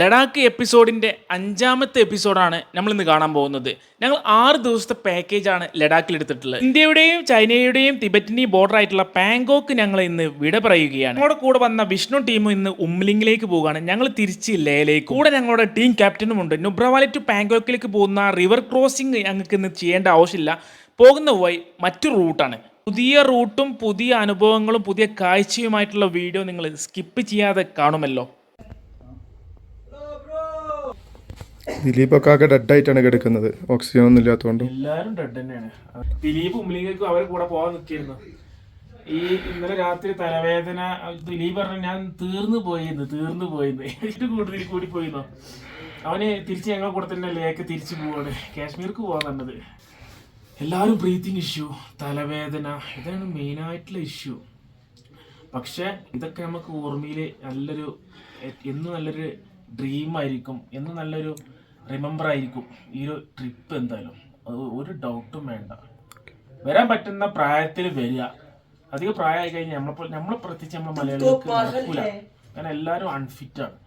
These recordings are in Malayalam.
ലഡാക്ക് എപ്പിസോഡിന്റെ അഞ്ചാമത്തെ എപ്പിസോഡാണ് നമ്മൾ ഇന്ന് കാണാൻ പോകുന്നത്. ഞങ്ങൾ ആറ് ദിവസത്തെ പാക്കേജാണ് ലഡാക്കിൽ എടുത്തിട്ടുള്ളത്. ഇന്ത്യയുടെയും ചൈനയുടെയും തിബറ്റിന്റെയും ബോർഡർ ആയിട്ടുള്ള പാങ്കോക്ക് ഞങ്ങൾ ഇന്ന് വിട പറയുകയാണ്. ഞങ്ങളുടെ കൂടെ വന്ന വിഷ്ണു ടീമും ഇന്ന് ഉംലിംഗിലേക്ക് പോവുകയാണ്. ഞങ്ങൾ തിരിച്ച് ലേയിലേക്ക് കൂടെ ഞങ്ങളുടെ ടീം ക്യാപ്റ്റനും ഉണ്ട്. നുബ്രവാലി ടു പാങ്കോക്കിലേക്ക് പോകുന്ന റിവർ ക്രോസിംഗ് ഞങ്ങൾക്ക് ഇന്ന് ചെയ്യേണ്ട ആവശ്യമില്ല. പോകുന്ന വഴി മറ്റു റൂട്ടാണ് പുതിയ റൂട്ടും പുതിയ അനുഭവങ്ങളും പുതിയ കാഴ്ചയുമായിട്ടുള്ള വീഡിയോ നിങ്ങൾ സ്കിപ്പ് ചെയ്യാതെ കാണുമല്ലോ. ദിലീപൊക്കെ ആകെ ഡെഡായിട്ടാണ് കിടക്കുന്നത്. ഓക്സിജൻ ഒന്നും ഇല്ലാത്തതുകൊണ്ട്. എല്ലാരും ഡെഡ് തന്നെയാണ്. ദിലീപ് ഉമ്മിലേക്കും അവരെ കൂടെ പോകാൻ നിൽക്കിയിരുന്നു. ഈ ഇന്നലെ രാത്രി തലവേദന ദിലീപ് പറഞ്ഞു ഞാൻ തീർന്നു പോയിന്ന് തീർന്നു പോയിന്ന്. ഏറ്റവും കൂടുതൽ കൂടി പോയിരുന്നു അവന് തിരിച്ച് ഞങ്ങൾ കൂടെ തന്നെ ലേക്ക് തിരിച്ചു പോവാണ്. കാശ്മീർക്ക് പോകാൻ തന്നത് എല്ലാവരും ബ്രീത്തിങ് ഇഷ്യൂ തലവേദന ഇതാണ് മെയിനായിട്ടുള്ള ഇഷ്യൂ പക്ഷെ ഇതൊക്കെ നമുക്ക് ഓർമ്മയിൽ നല്ലൊരു എന്നും നല്ലൊരു ഡ്രീം ആയിരിക്കും എന്ന് നല്ലൊരു റിമെമ്പർ ആയിരിക്കും. ഈ ഒരു ട്രിപ്പ് എന്തായാലും. അത് ഒരു ഡൗട്ടും വേണ്ട. വരാൻ പറ്റുന്ന പ്രായത്തിൽ വരിക. അധികം പ്രായമായി കഴിഞ്ഞാൽ നമ്മളെ നമ്മൾ പ്രത്യേകിച്ച് നമ്മളെ മലയാളികൾക്ക് നടക്കൂല. കാരണം എല്ലാവരും അൺഫിറ്റാണ്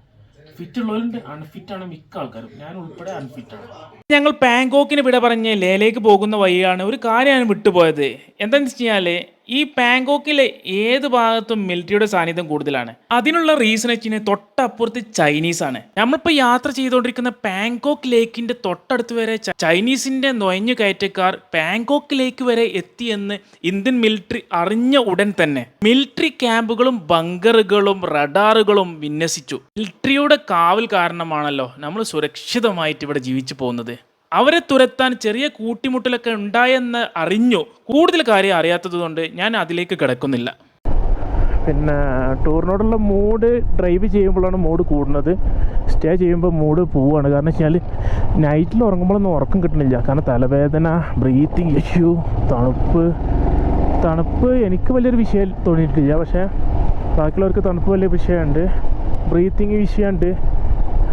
ഫിറ്റ് ഉള്ളവരുണ്ട് അൺഫിറ്റ് ആണ് മിക്ക ആൾക്കാരും. ഞാൻ ഉൾപ്പെടെ അൺഫിറ്റ് ആണ്. ഞങ്ങൾ പാങ്കോക്കിന് വിട പറഞ്ഞ് ലേലേക്ക് പോകുന്ന വഴിയാണ് ഒരു കാര്യമാണ് വിട്ടുപോയത്. എന്താണെന്ന് വെച്ച് കഴിഞ്ഞാൽ ഈ പാങ്കോക്കിലെ ഏത് ഭാഗത്തും മിലിറ്ററിയുടെ സാന്നിധ്യം കൂടുതലാണ്. അതിനുള്ള റീസൺ വെച്ചാൽ തൊട്ടപ്പുറത്ത് ചൈനീസ് ആണ്. നമ്മളിപ്പോൾ യാത്ര ചെയ്തുകൊണ്ടിരിക്കുന്ന പാങ്കോക്ക് ലേക്കിന്റെ തൊട്ടടുത്ത് വരെ ചൈനീസിന്റെ നൊയഞ്ഞു കയറ്റക്കാർ പാങ്കോക്ക് ലേക്ക് വരെ എത്തിയെന്ന് ഇന്ത്യൻ മിലിറ്ററി അറിഞ്ഞ ഉടൻ തന്നെ മിലിറ്ററി ക്യാമ്പുകളും ബങ്കറുകളും റഡാറുകളും വിന്യസിച്ചു. മിലിറ്ററിയുടെ കാവൽ കാരണമാണല്ലോ നമ്മൾ സുരക്ഷിതമായിട്ട് ഇവിടെ ജീവിച്ചു പോകുന്നത്. അവരെ തുരത്താൻ ചെറിയ കൂട്ടിമുട്ടലൊക്കെ ഉണ്ടായെന്ന് അറിഞ്ഞു. കൂടുതൽ കാര്യം അറിയാത്തതുകൊണ്ട് ഞാൻ അതിലേക്ക് കിടക്കുന്നില്ല. പിന്നെ ടൂറിനോടുള്ള മൂഡ് ഡ്രൈവ് ചെയ്യുമ്പോഴാണ് മൂഡ് കൂടുന്നത്. സ്റ്റേ ചെയ്യുമ്പോൾ മൂഡ് പോവുകയാണ്. കാരണം വെച്ചാൽ നൈറ്റിൽ ഉറങ്ങുമ്പോഴൊന്നും ഉറക്കം കിട്ടുന്നില്ല കാരണം തലവേദന ബ്രീത്തിങ് ഇഷ്യൂ തണുപ്പ്. തണുപ്പ് എനിക്ക് വലിയൊരു വിഷയം തോന്നിയിട്ടില്ല. പക്ഷേ ബാക്കിയുള്ളവർക്ക് തണുപ്പ് വലിയ വിഷയമുണ്ട്. ബ്രീത്തിങ് വിഷയമുണ്ട്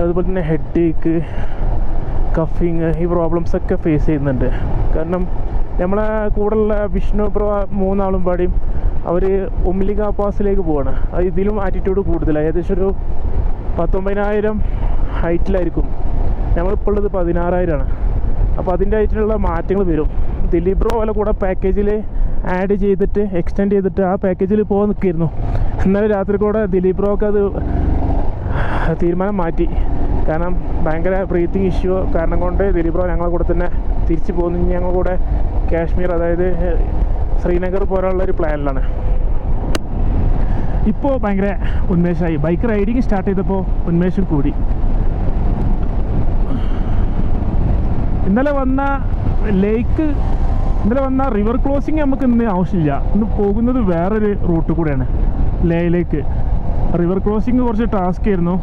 അതുപോലെ തന്നെ ഹെഡ് ഏക്ക് കഫിങ് ഈ പ്രോബ്ലംസ് ഒക്കെ ഫേസ് ചെയ്യുന്നുണ്ട്. കാരണം നമ്മളെ കൂടെയുള്ള വിഷ്ണു പ്ര മൂന്നാളും പാടിയും അവർ ഉമ്ലിക പാസിലേക്ക് പോവാണ്. അത് ഇതിലും ആറ്റിറ്റ്യൂഡ് കൂടുതലാണ് ഏകദേശം ഒരു പത്തൊമ്പതിനായിരം ഹൈറ്റിലായിരിക്കും നമ്മളിപ്പോൾ ഉള്ളത് പതിനാറായിരമാണ് അപ്പോൾ അതിന്റെ ആയിട്ടുള്ള മാറ്റങ്ങൾ വരും. ദിലീപ് ബ്രോ പോലെ കൂടെ പാക്കേജിൽ ആഡ് ചെയ്തിട്ട് എക്സ്റ്റെൻഡ് ചെയ്തിട്ട് ആ പാക്കേജിൽ പോകാൻ നിൽക്കായിരുന്നു ഇന്നലെ രാത്രി കൂടെ ദിലീപ് ബ്രോക്ക് അത് തീരുമാനം മാറ്റി. കാരണം ഭയങ്കര ബ്രീത്തിങ് ഇഷ്യൂ കാരണം കൊണ്ട് ദിലീപ് ബ്രോ ഞങ്ങളെ കൂടെ തന്നെ തിരിച്ചു പോകുന്നു. ഞങ്ങൾ കൂടെ കാശ്മീർ അതായത് ശ്രീനഗർ പോലുള്ള ഒരു പ്ലാനിലാണ് ഇപ്പോൾ ഭയങ്കര ഉന്മേഷമായി. ബൈക്ക് റൈഡിങ് സ്റ്റാർട്ട് ചെയ്തപ്പോൾ ഉന്മേഷം കൂടി. ഇന്നലെ വന്ന ലേക്ക് ഇന്നലെ വന്ന റിവർ ക്രോസിങ് നമുക്ക് ഇന്ന് ആവശ്യമില്ല. ഇന്ന് പോകുന്നത് വേറൊരു റൂട്ട് കൂടെയാണ്. ലേയിലേക്ക് റിവർ ക്രോസിങ് കുറച്ച് ടാസ്ക് ആയിരുന്നു.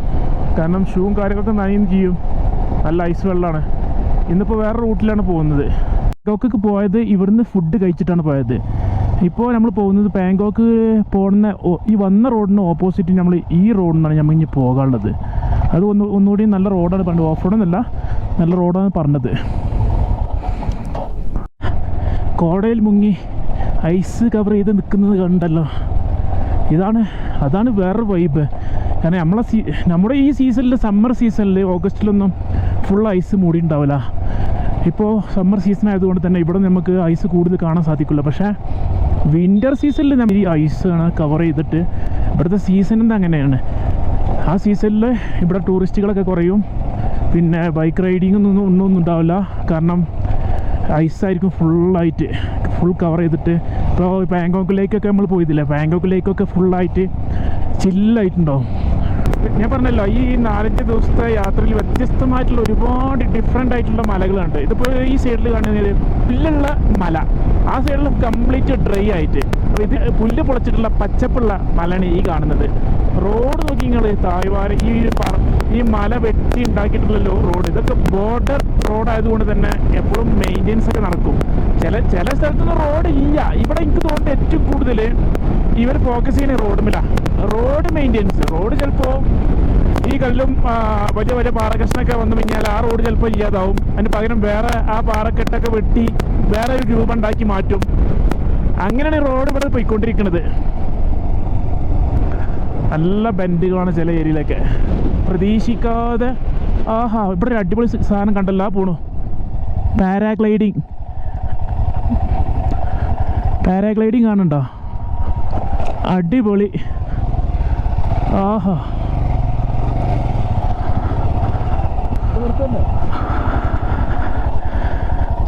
കാരണം ഷൂവും കാര്യങ്ങളൊക്കെ നനയും ചെയ്യും. നല്ല ഐസ് വെള്ളമാണ്. ഇന്നിപ്പോൾ വേറെ റൂട്ടിലാണ് പോകുന്നത്. ബാങ്കോക്ക് പോയത് ഇവിടുന്ന് ഫുഡ് കഴിച്ചിട്ടാണ് പോയത്. ഇപ്പോൾ നമ്മൾ പോകുന്നത് ബാങ്കോക്ക് പോകുന്ന ഈ വന്ന റോഡിന് ഓപ്പോസിറ്റ് നമ്മൾ ഈ റോഡിനാണ് നമ്മൾ ഇനി പോകാനുള്ളത്. അത് ഒന്ന് ഒന്നുകൂടി നല്ല റോഡാണ് പറഞ്ഞത്. ഓഫ് റോഡെന്നല്ല നല്ല റോഡാണ് പറഞ്ഞത്. കോടയിൽ മുങ്ങി ഐസ് കവർ ചെയ്ത് നിൽക്കുന്നത് കണ്ടല്ലോ. ഇതാണ് അതാണ് വേറൊരു വൈബ് കാരണം നമ്മളെ സീ നമ്മുടെ ഈ സീസണിൽ സമ്മർ സീസണിൽ ഓഗസ്റ്റിലൊന്നും ഫുൾ ഐസ് മൂടി ഉണ്ടാവില്ല ഇപ്പോൾ സമ്മർ സീസൺ ആയതുകൊണ്ട് തന്നെ ഇവിടെ നമുക്ക് ഐസ് കൂടുതൽ കാണാൻ സാധിക്കില്ല. പക്ഷേ വിന്റർ സീസണിൽ നമ്മൾ ഈ ഐസ് ആണ് കവർ ചെയ്തിട്ട് ഇവിടുത്തെ സീസൺ എന്താ അങ്ങനെയാണ്. ആ സീസണിൽ ഇവിടെ ടൂറിസ്റ്റുകളൊക്കെ കുറയും. പിന്നെ ബൈക്ക് റൈഡിംഗ് ഒന്നും ഒന്നും ഉണ്ടാവില്ല. കാരണം ഐസായിരിക്കും ഫുള്ളായിട്ട് ഫുൾ കവർ ചെയ്തിട്ട്. ഇപ്പോൾ ബാങ്കോക്കിലേക്കൊക്കെ നമ്മൾ പോയതില്ലേ? ബാങ്കോക്കിലേക്കൊക്കെ ഫുള്ളായിട്ട് ചില്ലായിട്ടുണ്ടാവും ഞാൻ പറഞ്ഞല്ലോ ഈ നാലഞ്ച് ദിവസത്തെ യാത്രയിൽ വ്യത്യസ്തമായിട്ടുള്ള ഒരുപാട് ഡിഫറെന്റ് ആയിട്ടുള്ള മലകളുണ്ട്. ഇതിപ്പോൾ ഈ സൈഡിൽ കാണുന്നത് പുല്ലുള്ള മല. ആ സൈഡിൽ കംപ്ലീറ്റ് ഡ്രൈ ആയിട്ട്. അപ്പോൾ ഇത് പുല്ല് പൊളിച്ചിട്ടുള്ള പച്ചപ്പുള്ള മലയാണ് ഈ കാണുന്നത്. റോഡ് നോക്കി നിങ്ങൾ തായ്വാര ഈ പറ- ഈ മല വെട്ടി ഉണ്ടാക്കിയിട്ടുള്ള റോഡ്. ഇതൊക്കെ ബോർഡർ റോഡ് ആയതുകൊണ്ട് തന്നെ എപ്പോഴും മെയിന്റെനൻസ് ഒക്കെ നടക്കും. ചില ചില സ്ഥലത്തൊന്നും റോഡ് ഇല്ല. ഇവിടെ എനിക്ക് തോന്നുന്നത് ഏറ്റവും കൂടുതൽ ഇവർ ഫോക്കസ് ചെയ്യുന്ന റോഡ് മില്ല റോഡ് മെയിന്റെനൻസ് റോഡ് ചിലപ്പോൾ ഈ കല്ലും വലിയ വലിയ പാറകഷ്ണൊക്കെ വന്നു കഴിഞ്ഞാൽ ആ റോഡ് ചിലപ്പോൾ ഇല്ലാതാവും. അതിന് പകരം വേറെ ആ പാറക്കെട്ടൊക്കെ വെട്ടി വേറെ ഒരു രൂപം ഉണ്ടാക്കി മാറ്റും. അങ്ങനെയാണ് റോഡ് ഇവിടെ പോയിക്കൊണ്ടിരിക്കുന്നത്. നല്ല ബെൻഡുകളാണ് ചില ഏരിയയിലൊക്കെ. പ്രതീക്ഷിക്കാതെ ആഹാ ഇവിടെ ഒരു അടിപൊളി സാധനം കണ്ടല്ലോ പോണു. പാരാഗ്ലൈഡിങ്. പാരാഗ്ലൈഡിങ് കാണുന്നുണ്ടോ? അടിപൊളി. ആഹാ.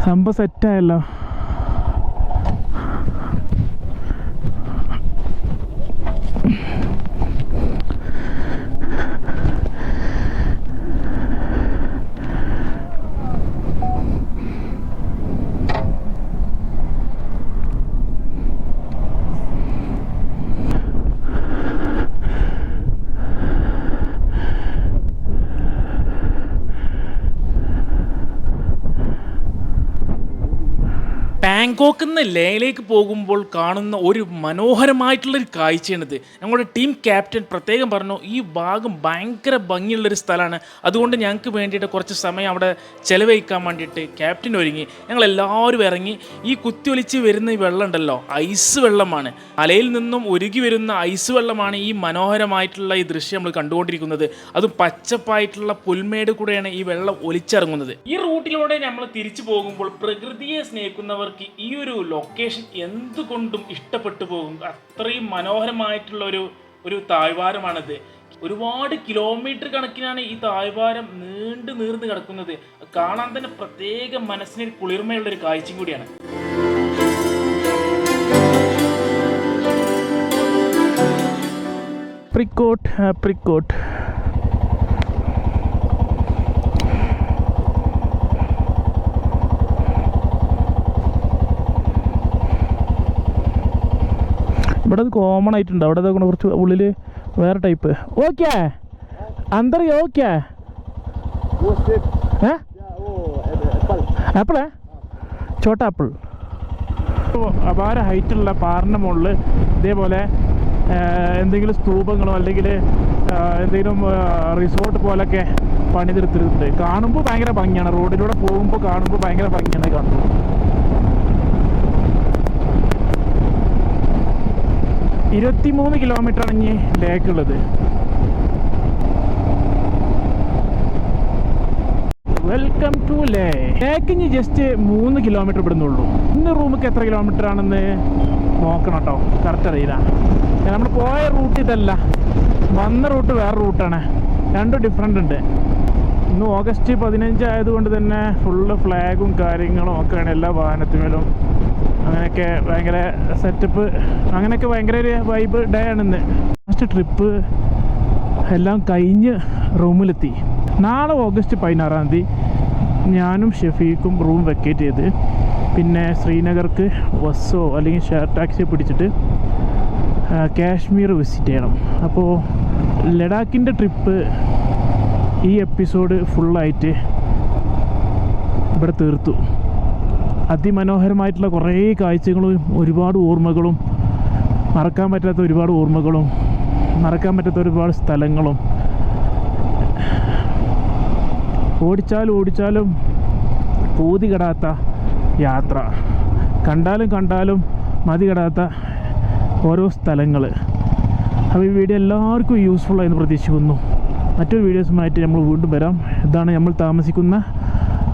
സംഭവം സെറ്റായല്ലോ ബാങ്കോക്കിൽ നിന്ന് ലേയിലേക്ക് പോകുമ്പോൾ കാണുന്ന ഒരു മനോഹരമായിട്ടുള്ളൊരു കാഴ്ചയാണിത്. ഞങ്ങളുടെ ടീം ക്യാപ്റ്റൻ പ്രത്യേകം പറഞ്ഞു ഈ ഭാഗം ഭയങ്കര ഭംഗിയുള്ളൊരു സ്ഥലമാണ്. അതുകൊണ്ട് ഞങ്ങൾക്ക് വേണ്ടിയിട്ട് കുറച്ച് സമയം അവിടെ ചിലവഴിക്കാൻ വേണ്ടിയിട്ട് ക്യാപ്റ്റൻ ഒരുങ്ങി. ഞങ്ങൾ എല്ലാവരും ഇറങ്ങി. ഈ കുത്തിയൊലിച്ച് വരുന്ന ഈ വെള്ളം ഉണ്ടല്ലോ ഐസ് വെള്ളമാണ്. അലയിൽ നിന്നും ഒരുകി വരുന്ന ഐസ് വെള്ളമാണ് ഈ മനോഹരമായിട്ടുള്ള ഈ ദൃശ്യം നമ്മൾ കണ്ടുകൊണ്ടിരിക്കുന്നത്. അതും പച്ചപ്പായിട്ടുള്ള പുൽമേട് കൂടെയാണ് ഈ വെള്ളം ഒലിച്ചിറങ്ങുന്നത്. ഈ റൂട്ടിലൂടെ നമ്മൾ തിരിച്ചു പോകുമ്പോൾ പ്രകൃതിയെ സ്നേഹിക്കുന്നവർക്ക് ഈ ഒരു ലൊക്കേഷൻ എന്തുകൊണ്ടും ഇഷ്ടപ്പെട്ടു പോകും? അത്രയും മനോഹരമായിട്ടുള്ള ഒരു ഒരു താഴ്വാരമാണിത്. ഒരുപാട് കിലോമീറ്റർ കണക്കിനാണ് ഈ താഴ്വാരം നീണ്ടു നീർന്ന് കിടക്കുന്നത്. കാണാൻ തന്നെ പ്രത്യേക മനസ്സിന് കുളിർമയുള്ള ഒരു കാഴ്ചയും കൂടിയാണ്. പ്രിക്കോട്ട് പ്രിക്കോട്ട് ഇവിടെ അത് കോമൺ ആയിട്ടുണ്ട്. അവിടെ അതൊക്കെ കുറച്ച് ഉള്ളിൽ വേറെ ടൈപ്പ് ഓക്കെ അന്തറി ഓക്കെ ആപ്പിളേ ചോട്ട ആപ്പിൾ അപാര ഹൈറ്റുള്ള പാറിന്റെ മുകളിൽ ഇതേപോലെ എന്തെങ്കിലും സ്തൂപങ്ങളോ അല്ലെങ്കിൽ എന്തെങ്കിലും റിസോർട്ട് പോലൊക്കെ പണിതെടുത്തിട്ടുണ്ട്. കാണുമ്പോൾ ഭയങ്കര ഭംഗിയാണ്. റോഡിലൂടെ പോകുമ്പോൾ കാണുമ്പോൾ ഭയങ്കര ഭംഗിയാണ് കാണുന്നത്. ഇരുപത്തിമൂന്ന് കിലോമീറ്റർ ആണ് ഇനി ലേക്കുള്ളത്. വെൽക്കം ടു ലേ ലേക്ക് ഇനി ജസ്റ്റ് മൂന്ന് കിലോമീറ്റർ ഇവിടുന്നുള്ളൂ. ഇന്ന് റൂമിക്ക് എത്ര കിലോമീറ്റർ ആണെന്ന് നോക്കണം കേട്ടോ. കറക്റ്റ് അറിയില്ല. നമ്മൾ പോയ റൂട്ട് ഇതല്ല. വന്ന റൂട്ട് വേറെ റൂട്ടാണ് രണ്ടും ഡിഫറെന്റ് ഉണ്ട്. ഇന്ന് ഓഗസ്റ്റ് പതിനഞ്ച് ആയതുകൊണ്ട് തന്നെ ഫുള്ള് ഫ്ലാഗും കാര്യങ്ങളും ഒക്കെയാണ് എല്ലാ വാഹനത്തിന്മേലും അങ്ങനെയൊക്കെ ഭയങ്കര സെറ്റപ്പ് അങ്ങനെയൊക്കെ ഭയങ്കര ഒരു വൈബ് ഡേ ആണ് ഇന്ന് ഫസ്റ്റ് ട്രിപ്പ് എല്ലാം കഴിഞ്ഞ് റൂമിലെത്തി. നാളെ ഓഗസ്റ്റ് പതിനാറാം തീയതി ഞാനും ഷെഫീഖും റൂം വെക്കേറ്റ് ചെയ്ത് പിന്നെ ശ്രീനഗർക്ക് ബസ്സോ അല്ലെങ്കിൽ ഷെയർ ടാക്സിയോ പിടിച്ചിട്ട് കാശ്മീർ വിസിറ്റ് ചെയ്യണം. അപ്പോൾ ലഡാക്കിന്റെ ട്രിപ്പ് ഈ എപ്പിസോഡ് ഫുള്ളായിട്ട് ഇവിടെ തീർത്തു. അതിമനോഹരമായിട്ടുള്ള കുറേ കാഴ്ചകളും ഒരുപാട് ഓർമ്മകളും മറക്കാൻ പറ്റാത്ത ഒരുപാട് ഓർമ്മകളും മറക്കാൻ പറ്റാത്ത ഒരുപാട് സ്ഥലങ്ങളും. ഓടിച്ചാലും ഓടിച്ചാലും പൂതി കെടാത്ത യാത്ര. കണ്ടാലും കണ്ടാലും മതി കെടാത്ത ഓരോ സ്ഥലങ്ങൾ അപ്പോൾ ഈ വീഡിയോ എല്ലാവർക്കും യൂസ്ഫുൾ എന്ന് പ്രതീക്ഷിക്കുന്നു. മറ്റൊരു വീഡിയോസുമായിട്ട് നമ്മൾ വീണ്ടും വരാം. ഇതാണ് നമ്മൾ താമസിക്കുന്ന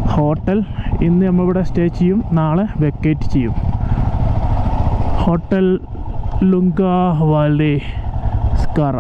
ഹോട്ടൽ ഇന്ന് നമ്മളിവിടെ സ്റ്റേ ചെയ്യും. നാളെ വെക്കേറ്റ് ചെയ്യും. ഹോട്ടൽ ലുങ്ക വാലേ സ്കാറ.